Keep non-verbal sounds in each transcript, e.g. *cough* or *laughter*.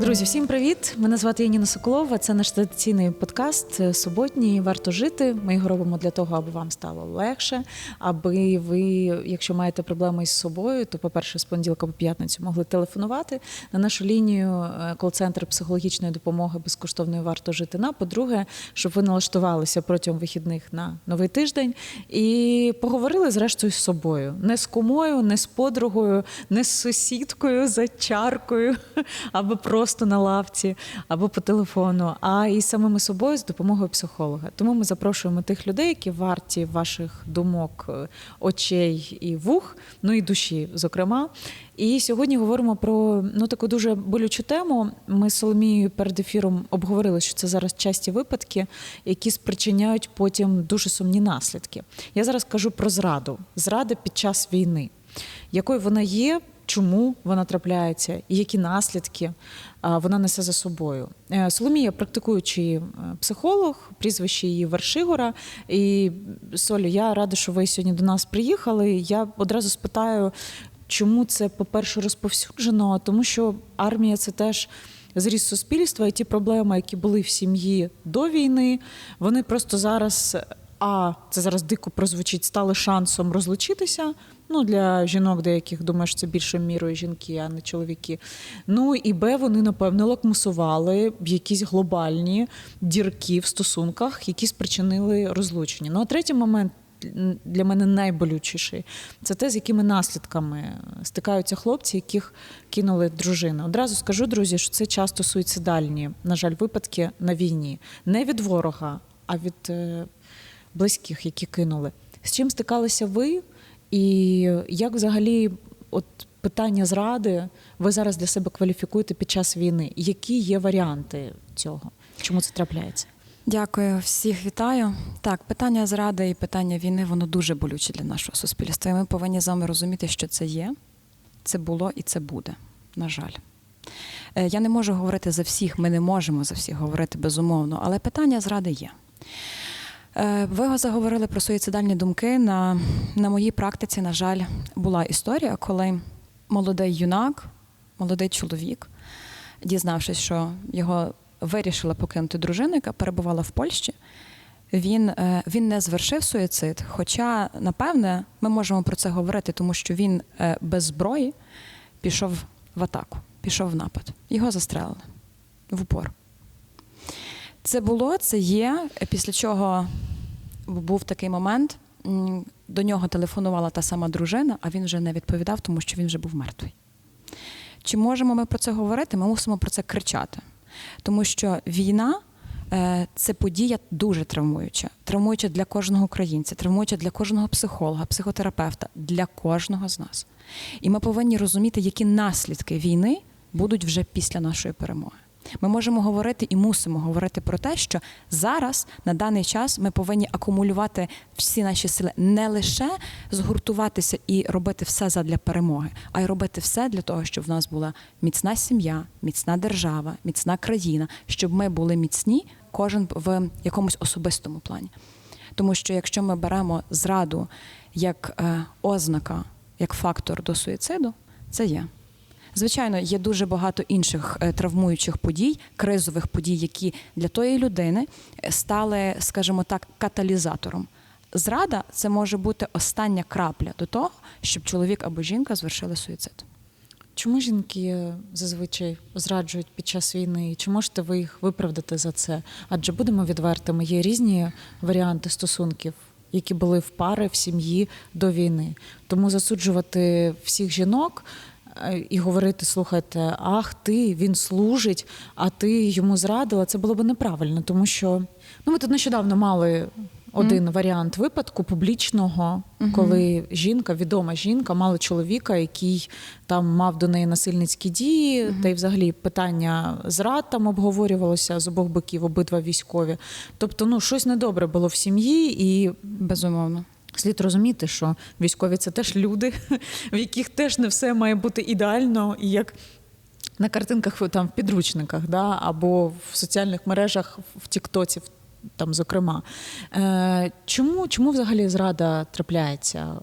Друзі, всім привіт! Мене звати Яніна Соколова. Це наш традиційний подкаст е, суботній. Варто жити. Ми його робимо для того, аби вам стало легше. Аби ви, якщо маєте проблеми із собою, то, по-перше, з понеділка по п'ятницю могли телефонувати на нашу лінію е, кол-центр психологічної допомоги безкоштовної варто жити. На по-друге, щоб ви налаштувалися протягом вихідних на новий тиждень і поговорили зрештою з собою, не з кумою, не з подругою, не з сусідкою за чаркою, *laughs* або просто на лавці, або по телефону, а і самими собою з допомогою психолога. Тому ми запрошуємо тих людей, які варті ваших думок, е, очей і вух, ну і душі, зокрема. І сьогодні говоримо про ну таку дуже болючу тему. Ми з Соломією перед ефіром обговорили, що це зараз часті випадки, які спричиняють потім дуже сумні наслідки. Я зараз кажу про зраду, зрада під час війни, якою вона є. Чому вона трапляється, і які наслідки вона несе за собою? Е, Соломія, практикуючий е, психолог, прізвище її Вершигора. І Солю, я рада, що ви сьогодні до нас приїхали. Я одразу спитаю, чому це, по-перше, розповсюджено, тому що армія це теж. Зріст суспільства і ті проблеми, які були в сім'ї до війни, вони просто зараз, а це зараз дико прозвучить, стали шансом розлучитися. Ну, для жінок, деяких думаєш, це більше мірою жінки, а не чоловіки. Ну і Б, вони, напевно, лакмусували якісь глобальні дірки в стосунках, які спричинили розлучення. Ну а третій момент. Для мене найболючіший це те, з якими наслідками стикаються хлопці, яких кинули дружини. Одразу скажу, друзі, що це часто суїцидальні, на жаль, випадки на війні. Не від ворога, а від е, близьких, які кинули. З чим стикалися ви? І як взагалі от питання зради ви зараз для себе кваліфікуєте під час війни? Які є варіанти цього? Чому це трапляється? Дякую, всіх вітаю. Так, питання зради і питання війни воно дуже болюче для нашого суспільства. І ми повинні з вами розуміти, що це є, це було і це буде. На жаль. Е, Я не можу говорити за всіх, ми не можемо за всіх говорити безумовно, але питання зради є. Е, Ви заговорили про суїцидальні думки. На, на моїй практиці, на жаль, була історія, коли молодий юнак, молодий чоловік, дізнавшись, що його вирішила покинути дружина, яка перебувала в Польщі, він, е, він не звершив суїцид. Хоча, напевне, ми можемо про це говорити, тому що він е, без зброї пішов в атаку, пішов в напад. Його застрелили в упор. Це було, це є. Після чого був такий момент. До нього телефонувала та сама дружина, а він вже не відповідав, тому що він вже був мертвий. Чи можемо ми про це говорити? Ми мусимо про це кричати. Тому що війна е, це подія дуже травмуюча. Травмуюча для кожного українця, травмуюча для кожного психолога, психотерапевта, для кожного з нас. І ми повинні розуміти, які наслідки війни будуть вже після нашої перемоги. Ми можемо говорити і мусимо говорити про те, що зараз на даний час ми повинні акумулювати всі наші сили, не лише згуртуватися і робити все задля перемоги, а й робити все для того, щоб в нас була міцна сім'я, міцна держава, міцна країна, щоб ми були міцні, кожен в якомусь особистому плані. Тому що якщо ми беремо зраду як е, ознака, як фактор до суїциду, це є. Звичайно, є дуже багато інших е, травмуючих подій, кризових подій, які для тої людини е, стали, скажімо так, каталізатором. Зрада це може бути остання крапля до того, щоб чоловік або жінка звершили суїцид. Чому жінки зазвичай зраджують під час війни? Чи можете ви їх виправдати за це? Адже будемо відвертими, є різні варіанти стосунків, які були в пари в сім'ї до війни. Тому засуджувати всіх жінок. І говорити, слухайте, ах ти, він служить, а ти йому зрадила. Це було б неправильно, тому що ну ми тут нещодавно мали один варіант випадку публічного, коли жінка, відома жінка, мала чоловіка, який там мав до неї насильницькі дії, та й взагалі питання зрад там обговорювалося з обох боків, обидва військові. Тобто, ну щось недобре було в сім'ї, і Безумовно. Слід розуміти, що військові це теж люди, в яких теж не все має бути ідеально, і як на картинках там в підручниках, да, або в соціальних мережах, в Тіктоці, там, зокрема. Е, чому, чому взагалі зрада трапляється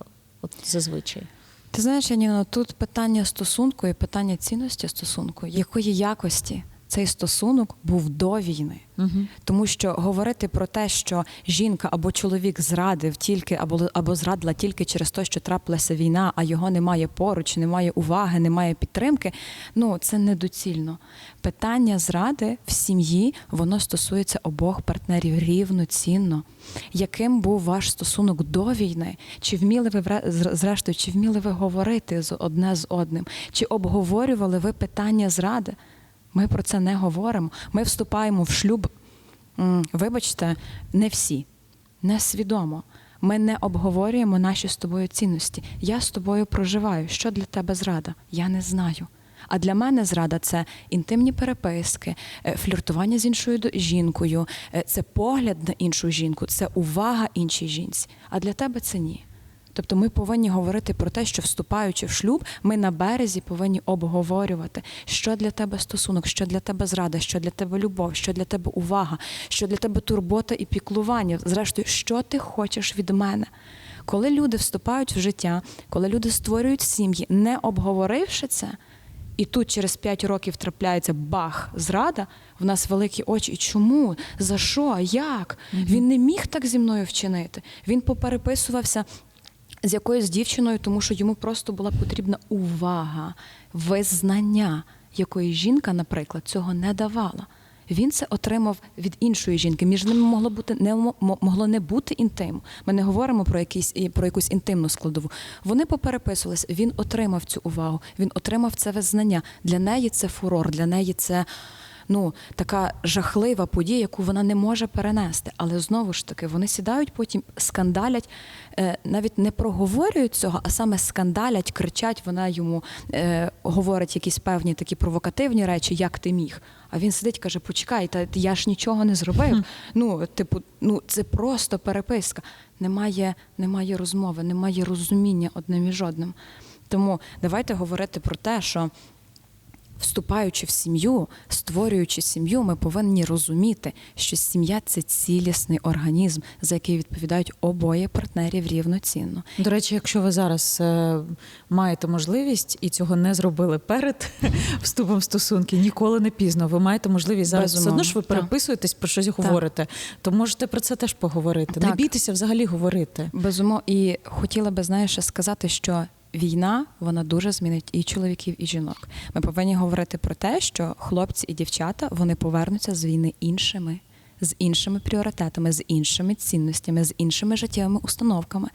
от, зазвичай? Ти знаєш, Яніно, тут питання стосунку і питання цінності стосунку, якої якості цей стосунок був до війни. Угу. Тому що говорити про те, що жінка або чоловік зрадив тільки або, або зрадила тільки через те, що трапилася війна, а його немає поруч, немає уваги, немає підтримки. Ну це недоцільно. Питання зради в сім'ї воно стосується обох партнерів рівноцінно. Яким був ваш стосунок до війни? Чи вміли ви зрештою, чи вміли ви говорити з одне з одним? Чи обговорювали ви питання зради? Ми про це не говоримо. Ми вступаємо в шлюб. Вибачте, не всі, несвідомо. Ми не обговорюємо наші з тобою цінності. Я з тобою проживаю. Що для тебе зрада? Я не знаю. А для мене зрада це інтимні переписки, е, фліртування з іншою жінкою, е, це погляд на іншу жінку, це увага іншій жінці. А для тебе це ні. Тобто ми повинні говорити про те, що вступаючи в шлюб, ми на березі повинні обговорювати, що для тебе стосунок, що для тебе зрада, що для тебе любов, що для тебе увага, що для тебе турбота і піклування. Зрештою, що ти хочеш від мене. Коли люди вступають в життя, коли люди створюють сім'ї, не обговоривши це, і тут через 5 років трапляється бах, зрада, в нас великі очі. І чому? За що? Як? Він не міг так зі мною вчинити. Він попереписувався з якоюсь дівчиною, тому що йому просто була потрібна увага, визнання, якої жінка, наприклад, цього не давала. Він це отримав від іншої жінки. Між ними могло бути не мо- мо- могло не бути інтиму. Ми не говоримо про якісь про якусь інтимну складову. Вони попереписувалися. Він отримав цю увагу. Він отримав це визнання. Для неї це фурор, для неї це. Ну, така жахлива подія, яку вона не може перенести. Але знову ж таки, вони сідають потім, скандалять, е, навіть не проговорюють цього, а саме скандалять, кричать. Вона йому е, говорить якісь певні такі провокативні речі, як ти міг. А він сидить, каже: Почекай, та я ж нічого не зробив. Ну, типу, ну це просто переписка. Немає, немає розмови, немає розуміння одним між одним. Тому давайте говорити про те, що Вступаючи в сім'ю, створюючи сім'ю, ми повинні розуміти, що сім'я це цілісний організм, за який відповідають обоє партнерів рівноцінно. До речі, якщо ви зараз е, маєте можливість і цього не зробили перед *laughs* вступом в стосунки, ніколи не пізно. Ви маєте можливість зараз все Безумовно, одно ж ви переписуєтесь про щось говорите, то можете про це теж поговорити. Не бійтеся взагалі говорити. Безумовно, і хотіла би знаєш сказати, що війна вона дуже змінить і чоловіків, і жінок. Ми повинні говорити про те, що хлопці і дівчата вони повернуться з війни іншими, з іншими пріоритетами, з іншими цінностями, з іншими життєвими установками.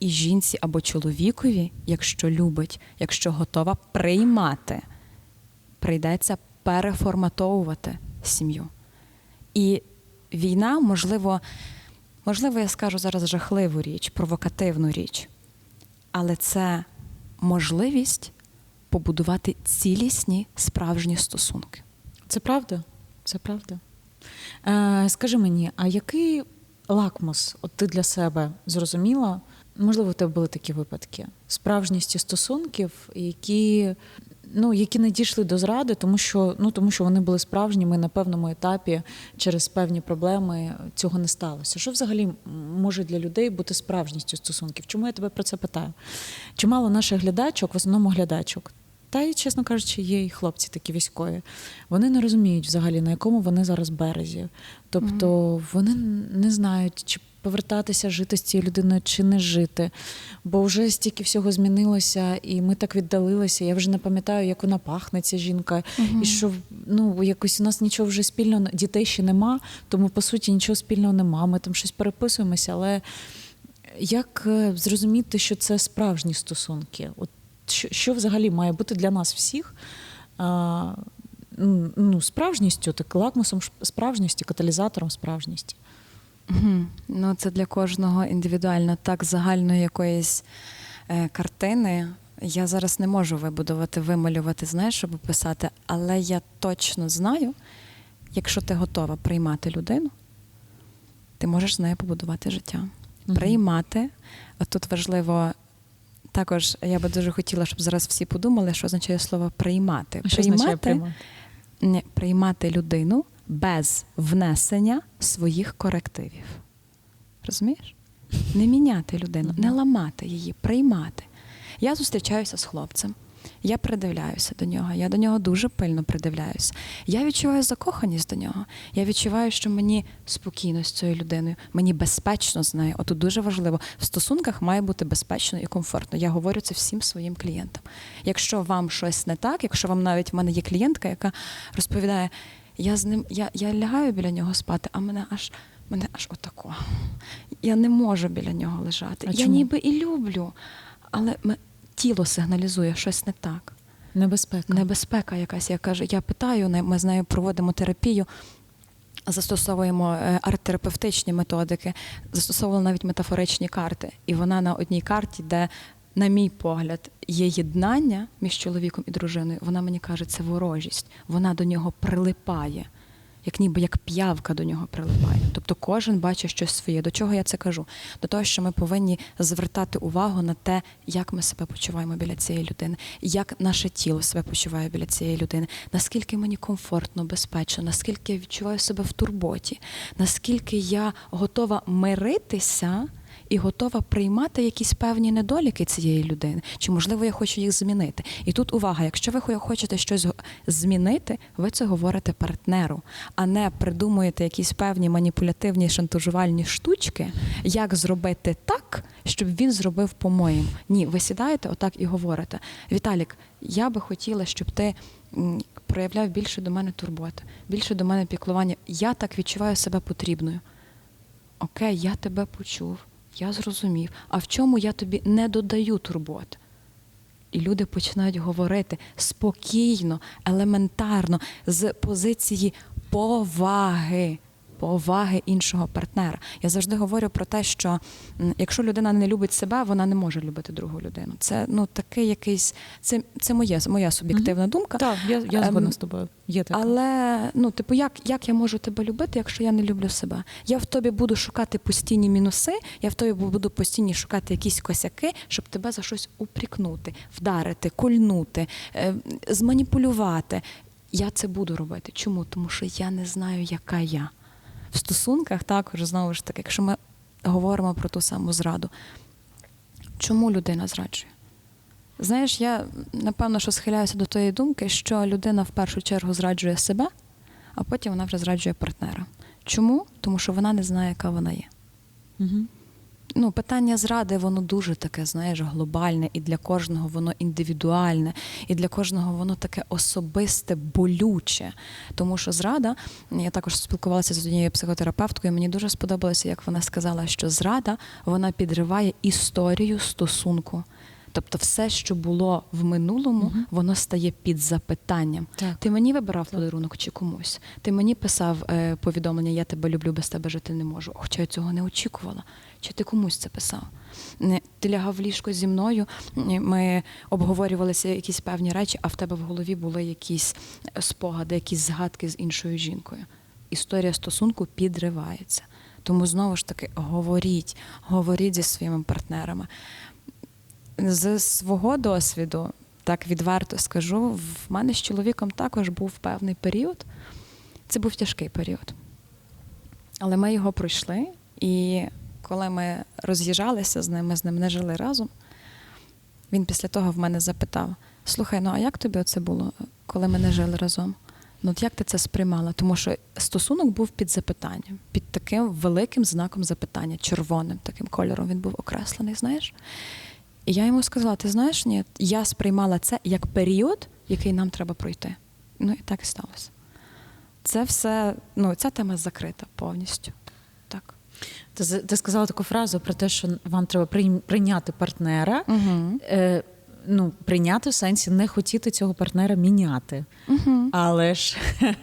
І жінці або чоловікові, якщо любить, якщо готова приймати, прийдеться переформатовувати сім'ю. І війна, можливо, можливо, я скажу зараз жахливу річ, провокативну річ, але це можливість побудувати цілісні справжні стосунки. Це правда? Це правда. Е, скажи мені, а який лакмус от ти для себе зрозуміла? Можливо, в тебе були такі випадки справжністі стосунків, які, ну, які не дійшли до зради, тому що, ну, тому що вони були справжніми на певному етапі через певні проблеми цього не сталося. Що взагалі може для людей бути справжністю стосунків? Чому я тебе про це питаю? Чимало наших глядачок, в основному глядачок, та й, чесно кажучи, є і хлопці такі військові. Вони не розуміють взагалі, на якому вони зараз березі. Тобто вони не знають, чи повертатися жити з цією людиною, чи не жити. Бо вже стільки всього змінилося, і ми так віддалилися. Я вже не пам'ятаю, як вона пахне, ця жінка. І що ну, якось у нас нічого вже спільного, дітей ще нема, тому по суті нічого спільного нема. Ми там щось переписуємося, але як е, зрозуміти, що це справжні стосунки? От що, що взагалі має бути для нас всіх а, ну, справжністю, так лакмусом справжністі, каталізатором справжністі? Угу. Ну, це для кожного індивідуально, так загальної якоїсь е, картини. Я зараз не можу вибудувати, вималювати, знаєш, щоб описати, але я точно знаю, якщо ти готова приймати людину, ти можеш з нею побудувати життя. Мгм. Приймати. От тут важливо. Також я би дуже хотіла, щоб зараз всі подумали, що означає слово приймати. А Що означає приймати? не приймати людину без внесення своїх корективів. Розумієш? Не міняти людину, не ламати її, приймати. Я зустрічаюся з хлопцем. Я придивляюся до нього, я до нього дуже пильно придивляюся. Я відчуваю закоханість до нього. Я відчуваю, що мені спокійно з цією людиною, мені безпечно з нею. Отут дуже важливо. В стосунках має бути безпечно і комфортно. Я говорю це всім своїм клієнтам. Якщо вам щось не так, якщо вам навіть в мене є клієнтка, яка розповідає, я з ним, я, я лягаю біля нього спати, а мене аж мене аж отако. Я не можу біля нього лежати. А я чому? ніби і люблю, але тіло сигналізує щось не так. Небезпека. Небезпека якась. Я кажу, я питаю, ми з нею проводимо терапію. Застосовуємо е, арт-терапевтичні методики, застосовували навіть метафоричні карти. І вона на одній карті, де, на мій погляд, є єднання між чоловіком і дружиною, вона мені каже, це ворожість. Вона до нього прилипає, як ніби як п'явка до нього прилипає. Тобто кожен бачить щось своє. До чого я це кажу? До того, що ми повинні звертати увагу на те, як ми себе почуваємо біля цієї людини, як наше тіло себе почуває біля цієї людини, наскільки мені комфортно, безпечно, наскільки я відчуваю себе в турботі, наскільки я готова миритися. І готова приймати якісь певні недоліки цієї людини, чи можливо я хочу їх змінити. І тут увага: якщо ви хочете щось змінити, ви це говорите партнеру, а не придумуєте якісь певні маніпулятивні шантажувальні штучки, як зробити так, щоб він зробив по-моєму. Ні, ви сідаєте отак і говорите: Віталік, я би хотіла, щоб ти проявляв більше до мене турботи, більше до мене піклування. Я так відчуваю себе потрібною. Окей, я тебе почув, я зрозумів. А в чому я тобі не додаю турбот? І люди починають говорити спокійно, елементарно, з позиції поваги. Поваги іншого партнера. Я завжди говорю про те, що якщо людина не любить себе, вона не може любити другу людину. Це ну такий якийсь, це, це моє, моя суб'єктивна думка. Так, я, я згодна Ем, з тобою. Є таке. Але ну, типу, як, як я можу тебе любити, якщо я не люблю себе? Я в тобі буду шукати постійні мінуси, я в тобі буду постійно шукати якісь косяки, щоб тебе за щось упрікнути, вдарити, кольнути, е, зманіпулювати. Я це буду робити. Чому? Тому що я не знаю, яка я. В стосунках також знову ж таки, якщо ми говоримо про ту саму зраду, чому людина зраджує? Знаєш, я напевно, що схиляюся до тої думки, що людина в першу чергу зраджує себе, а потім вона вже зраджує партнера. Чому? Тому що вона не знає, яка вона є. Угу. Ну, питання зради, воно дуже таке, знаєш, глобальне, і для кожного воно індивідуальне, і для кожного воно таке особисте, болюче. Тому що зрада, я також спілкувалася з однією психотерапевткою, мені дуже сподобалося, як вона сказала, що зрада вона підриває історію стосунку. Тобто, все, що було в минулому, Мгм. воно стає під запитанням. Так. Ти мені вибирав подарунок чи комусь? Ти мені писав е, повідомлення, я тебе люблю, без тебе жити не можу. Хоча я цього не очікувала. Чи ти комусь це писав? Ти лягав в ліжко зі мною, ми обговорювалися якісь певні речі, а в тебе в голові були якісь е, спогади, якісь згадки з іншою жінкою. Історія стосунку підривається. Тому знову ж таки говоріть, говоріть зі своїми партнерами. З свого досвіду, так відверто скажу, в мене з чоловіком також був певний період. Це був тяжкий період. Але ми його пройшли, і коли ми роз'їжджалися з ним, ми з ним не жили разом. Він після того в мене запитав: слухай, ну а як тобі це було, коли ми не жили разом? Ну, от як ти це сприймала? Тому що стосунок був під запитанням, під таким великим знаком запитання, червоним таким кольором він був окреслений, знаєш? І я йому сказала: ти знаєш, ні, я сприймала це як період, який нам треба пройти. Ну і так і сталося. Це все, ну, ця тема закрита повністю. Ти, ти сказала таку фразу про те, що вам треба прийняти партнера. Угу. Е, ну, прийняти в сенсі не хотіти цього партнера міняти. Угу. Але ж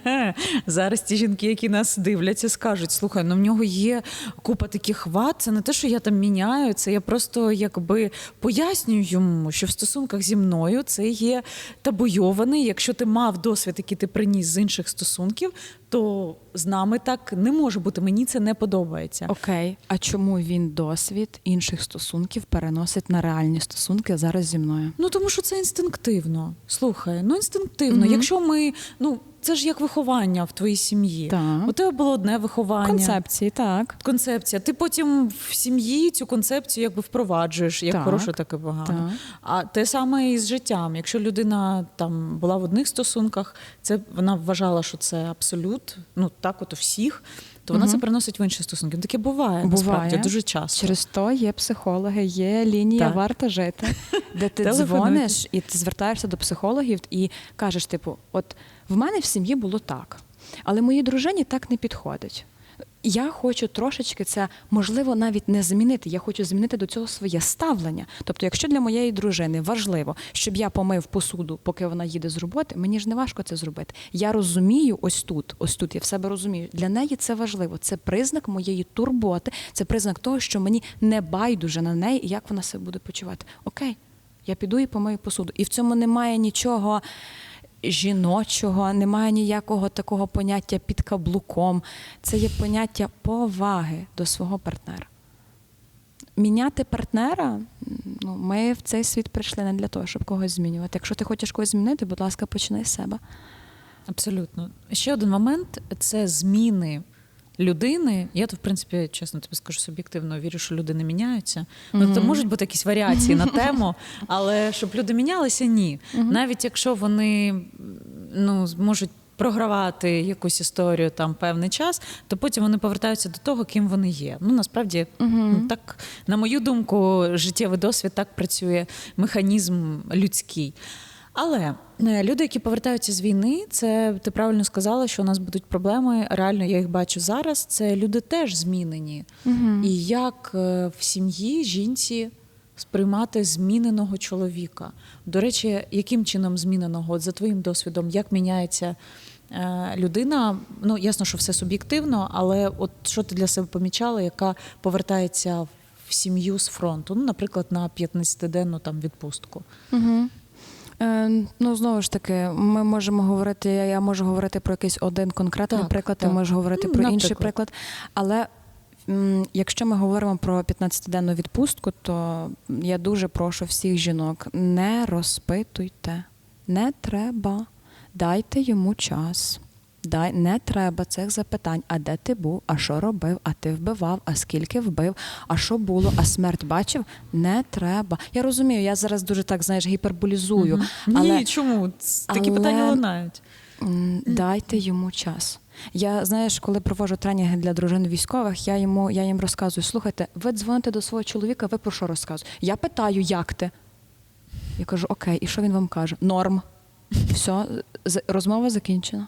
*laughs* зараз ті жінки, які нас дивляться, скажуть: слухай, ну в нього є купа таких вад. Це не те, що я там міняю, це я просто якби пояснюю йому, що в стосунках зі мною це є табуйований. Якщо ти мав досвід, який ти приніс з інших стосунків, то з нами так не може бути. Мені це не подобається. Окей, а чому він досвід інших стосунків переносить на реальні стосунки зараз зі мною? Ну тому що це інстинктивно. Слухай, ну інстинктивно. Мгм. Якщо ми, ну це ж як виховання в твоїй сім'ї. Так. У тебе було одне виховання. Концепції, так. Концепція. Ти потім в сім'ї цю концепцію якби впроваджуєш, як Так. хороше, так і погано. Так. А те саме і з життям. Якщо людина там була в одних стосунках, це вона вважала, що це абсолют, ну так, от у всіх, то вона угу. це переносить в інші стосунки. Ну, Таке буває, Буває. насправді дуже часто. Через то є психологи, є лінія Так. варта жити, *laughs* де ти дзвониш і ти звертаєшся до психологів і кажеш: типу, от в мене в сім'ї було так, але моїй дружині так не підходить. Я хочу трошечки це можливо навіть не змінити. Я хочу змінити до цього своє ставлення. Тобто, якщо для моєї дружини важливо, щоб я помив посуду, поки вона їде з роботи, мені ж не важко це зробити. Я розумію ось тут, ось тут я в себе розумію. Для неї це важливо. Це признак моєї турботи, це признак того, що мені не байдуже на неї і як вона себе буде почувати. Окей, я піду і помию посуду. І в цьому немає нічого жіночого, немає ніякого такого поняття під каблуком. Це є поняття поваги до свого партнера. Міняти партнера, ну, ми в цей світ прийшли не для того, щоб когось змінювати. Якщо ти хочеш когось змінити, будь ласка, починай з себе. Абсолютно. Ще один момент це зміни людини. Я то, в принципі, чесно тобі скажу, суб'єктивно вірю, що люди не міняються. Ну, то можуть бути якісь варіації на тему, але щоб люди мінялися, ні. Навіть якщо вони ну, зможуть програвати якусь історію там певний час, то потім вони повертаються до того, ким вони є. Ну насправді ну, так, на мою думку, життєвий досвід так працює механізм людський. Але е, люди, які повертаються з війни, це ти правильно сказала, що у нас будуть проблеми. Реально, я їх бачу зараз. Це люди теж змінені. І як е, в сім'ї жінці сприймати зміненого чоловіка? До речі, яким чином зміненого? От за твоїм досвідом, як міняється е, людина? Ну ясно, що все суб'єктивно, але от що ти для себе помічала, яка повертається в сім'ю з фронту? Ну, наприклад, на 15-денну там відпустку. Угу. Е, ну, знову ж таки, ми можемо говорити, я, можу говорити про якийсь один конкретний Так, приклад, ти так. можеш говорити Ну, про інший приклад. Але якщо ми говоримо про 15-денну відпустку, то я дуже прошу всіх жінок, не розпитуйте, не треба, дайте йому час. Дай не треба цих запитань. А де ти був? А що робив? А ти вбивав? А скільки вбив? А що було? А смерть бачив? Не треба. Я розумію, я зараз дуже так знаєш гіперболізую. Але Ні, чому? Такі але- питання лунають. Дайте йому час. Я знаєш, коли проводжу тренінги для дружин військових, я йому я їм розказую: слухайте, ви дзвоните до свого чоловіка, ви про що розказуєте? Я питаю, як ти? Я кажу, окей, і що він вам каже? Норм. Все, розмова закінчена.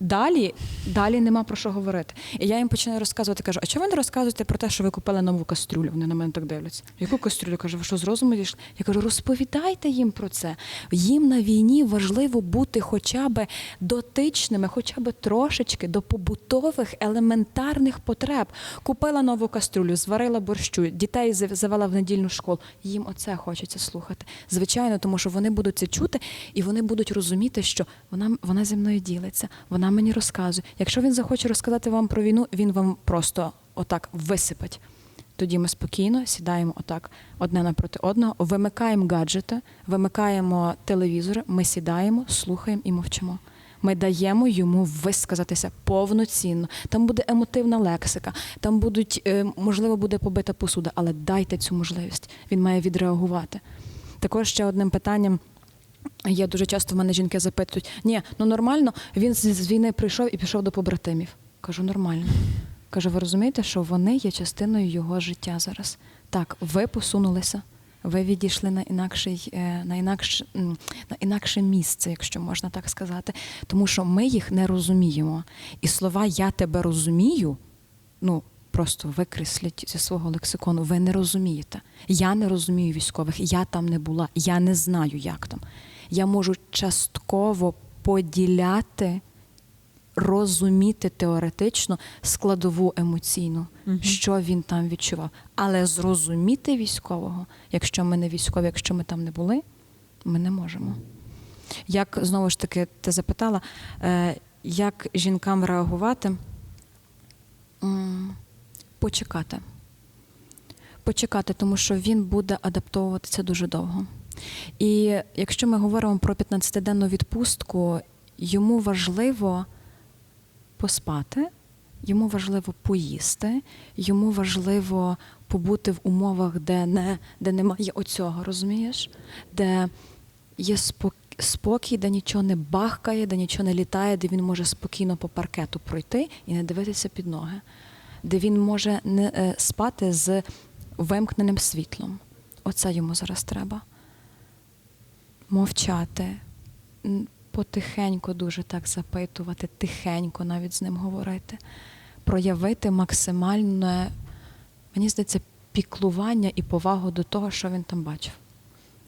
Далі, далі нема про що говорити. І я їм починаю розказувати, кажу, а чого ви не розказуєте про те, що ви купили нову кастрюлю? Вони на мене так дивляться. Яку кастрюлю? Кажу, ви що з розуму дійшли? Я кажу, розповідайте їм про це. Їм на війні важливо бути хоча б дотичними, хоча б трошечки до побутових елементарних потреб. Купила нову кастрюлю, зварила борщу, дітей зав- завела в недільну школу. Їм оце хочеться слухати. Звичайно, тому що вони будуть це чути і вони будуть розуміти, що вона, вона зі мною ділиться, вона мені розказує. Якщо він захоче розказати вам про війну, він вам просто отак висипать. Тоді ми спокійно сідаємо отак одне напроти одного, вимикаємо гаджети, вимикаємо телевізори, ми сідаємо, слухаємо і мовчимо. Ми даємо йому висказатися повноцінно. Там буде емотивна лексика, там будуть, е, можливо, буде побита посуда, але дайте цю можливість. Він має відреагувати. Також ще одним питанням. Є дуже часто в мене жінки запитують: ні, ну нормально, він з, з війни прийшов і пішов до побратимів. Кажу, нормально. Кажу, ви розумієте, що вони є частиною його життя зараз. Так, ви посунулися, ви відійшли на інакший, е, на інакше, на інакше місце, якщо можна так сказати, тому що ми їх не розуміємо. І слова Я тебе розумію, ну. Просто викреслять зі свого лексикону. Ви не розумієте. Я не розумію військових, я там не була, я не знаю, як там. Я можу частково поділяти, розуміти теоретично складову емоційну, що він там відчував. Але зрозуміти військового, якщо ми не військові, якщо ми там не були, ми не можемо. Як знову ж таки ти запитала, е, як жінкам реагувати? Почекати. Почекати, тому що він буде адаптовуватися дуже довго. І якщо ми говоримо про 15-денну відпустку, йому важливо поспати, йому важливо поїсти, йому важливо побути в умовах, де, не, де немає оцього, розумієш? Де є спокій. Де нічого не бахкає, де нічого не літає, де він може спокійно по паркету пройти і не дивитися під ноги, де він може не е, спати з вимкненим світлом. Оце йому зараз треба. Мовчати, потихеньку дуже так запитувати, тихенько навіть з ним говорити, проявити максимальне, мені здається, піклування і повагу до того, що він там бачив.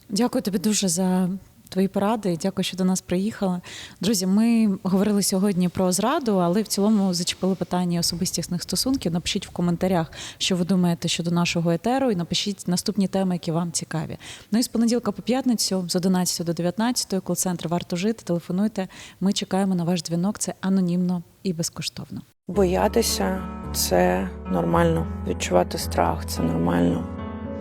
Дякую тобі дуже за твої поради. Дякую, що до нас приїхала. Друзі, ми говорили сьогодні про зраду, але в цілому зачепили питання особистісних стосунків. Напишіть в коментарях, що ви думаєте щодо нашого етеру, і напишіть наступні теми, які вам цікаві. Ну і з понеділка по п'ятницю, з 11 до 19, кол-центр варто жити. Телефонуйте. Ми чекаємо на ваш дзвінок. Це анонімно і безкоштовно. Боятися це нормально. Відчувати страх це нормально.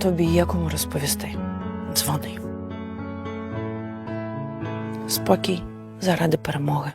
Тобі є кому розповісти. Дзвони. Спокій заради перемоги.